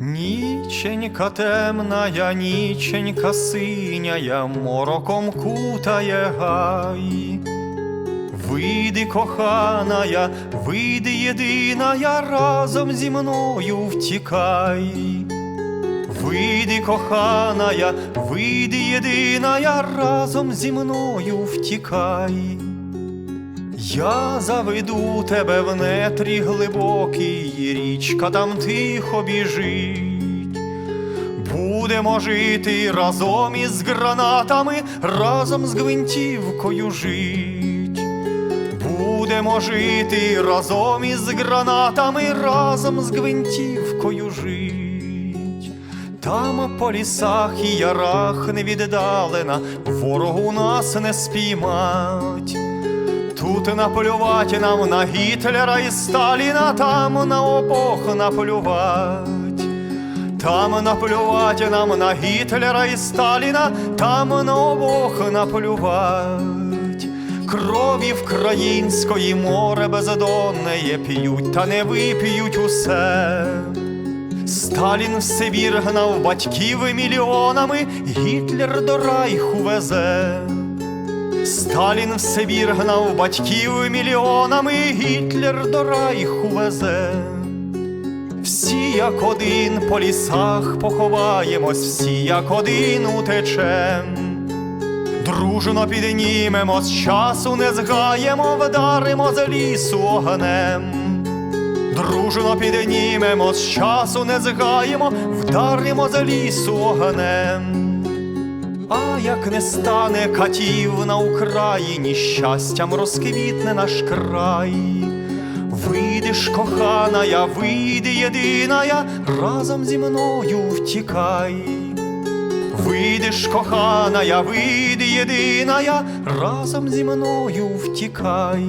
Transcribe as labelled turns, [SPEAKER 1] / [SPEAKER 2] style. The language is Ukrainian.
[SPEAKER 1] Ніченька темная, ніченька синяя, мороком кутає гай. Вийди, коханая, вийди єдиная, разом зі мною втікай. Вийди, коханая, вийди єдиная, разом зі мною втікай. Я заведу тебе в нетрі глибокі, річка там тихо біжить. Будемо жити разом із гранатами, разом з гвинтівкою жить. Будемо жити разом із гранатами, разом з гвинтівкою жить. Там по лісах і ярах невіддалена, ворогу нас не спіймать. Тут наплювати нам на Гітлера і Сталіна, там на обох наплювать. Там наплювати нам на Гітлера і Сталіна, там на обох наплювать. Крові вкраїнської море бездонне п'ють, та не вип'ють усе. Сталін в Сибір гнав батьків мільйонами, Гітлер до райху везе. Сталін в Сибір гнав батьків мільйонами, Гітлер до райху везе. Всі як один по лісах поховаємось, всі як один утечем. Дружно піднімемось, часу не згаємо, вдаримо з лісу огнем. Дружно піднімемось, часу не згаємо, вдаримо з лісу огнем. А як не стане катів на Україні, щастям розквітне наш край. Вийдеш, коханая, вийди єдиная, разом зі мною втікай. Вийдеш, коханая, вийди єдиная, разом зі мною втікай.